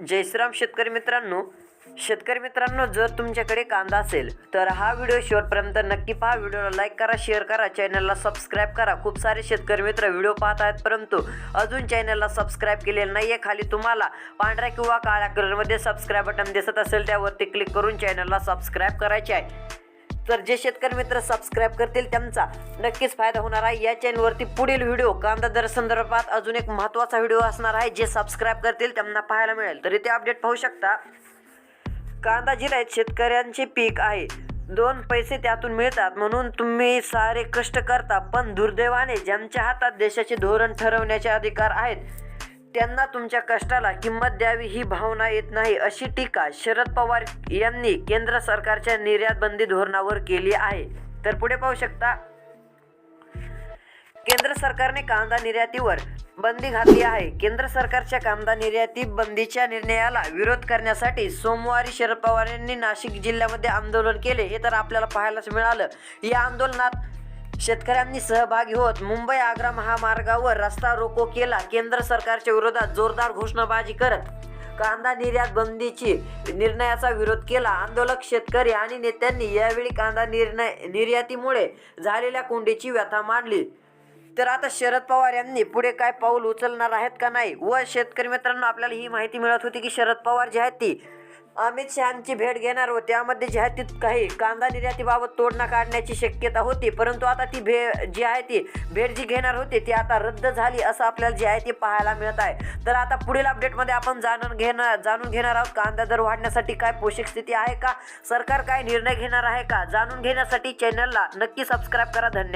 जय श्रीराम शेतकरी मित्रांनो. शेतकरी मित्रांनो जर तुमच्याकडे कांदा असेल तर हा व्हिडिओ शेवटपर्यंत नक्की पहा. व्हिडिओला लाईक करा शेअर करा. चॅनलला सबस्क्राईब करा. खूप सारे शेतकरी मित्र व्हिडिओ पाहत आहेत परंतु अजून चॅनलला सबस्क्राईब केलेलं नाही आहे खाली तुम्हाला पांढऱ्या किंवा काळ्या कलरमध्ये सबस्क्राईब बटन दिसत असेल त्यावरती क्लिक करून चॅनलला सबस्क्राईब करायचे आहे. तर जे शेतकरी मित्र सबस्क्राईब करतील त्यांचा नक्कीच फायदा होणार आहे. या चॅनलवरती पुढील व्हिडिओ कांदा दर संदर्भात अजून एक महत्त्वाचा व्हिडिओ असणार आहे. जे सबस्क्राईब करतील त्यांना पाहायला मिळेल. तर इथे अपडेट पाहू शकता कांदा जिल्ह्यात शेतकऱ्यांचे पीक आहे. दोन पैसे त्यातून मिळतात. म्हणून तुम्ही सारे कष्ट करता पण दुर्दैवाने ज्यांच्या हातात देशाचे धोरण ठरवण्याचे अधिकार आहेत त्यांना तुमच्या कष्टाला किंमत द्यावी ही भावना येत नाही अशी टीका शरद पवार यांनी केंद्र सरकारच्या निर्यात बंदी धोरणावर केली आहे. तर पुढे पाहू शकता केंद्र सरकारने कांदा निर्यातीवर बंदी घातली आहे. केंद्र सरकारच्या कांदा निर्याती बंदीच्या निर्णयाला विरोध करण्यासाठी सोमवारी शरद पवार यांनी नाशिक जिल्ह्यामध्ये आंदोलन केले. हे तर आपल्याला पाहायलाच मिळालं. या आंदोलनात शेतकऱ्यांनी सहभागी होत मुंबई आग्रा महामार्गावर रस्ता रोको केला केंद्र सरकारच्या विरोधात जोरदार घोषणाबाजी करत कांदा निर्यात बंदीची निर्णयाचा विरोध केला. आंदोलक शेतकरी आणि नेत्यांनी यावेळी कांदा निर्णय निर्यातीमुळे झालेल्या कोंडीची व्यथा मांडली. तर आता शरद पवार यांनी पुढे काय पाऊल उचलणार आहेत का नाही? व शेतकरी मित्रांनो आपल्याला ही माहिती मिळत होती की शरद पवार जे आहेत ती अमित शहांची भेट घेणार व त्यामध्ये जे आहे ती काही कांदा निर्यातीबाबत तोडणा काढण्याची शक्यता होती. परंतु आता ती भे जी आहे ती भेट जी घेणार होती ती आता रद्द झाली असं आपल्याला जे आहे ते पाहायला मिळत आहे. तर आता पुढील अपडेटमध्ये आपण जाणून घेणार जाणून घेणार आहोत कांदा दर वाढण्यासाठी काय पोषक स्थिती आहे का? सरकार काय निर्णय घेणार आहे का? जाणून घेण्यासाठी चॅनलला नक्की सबस्क्राईब करा. धन्यवाद.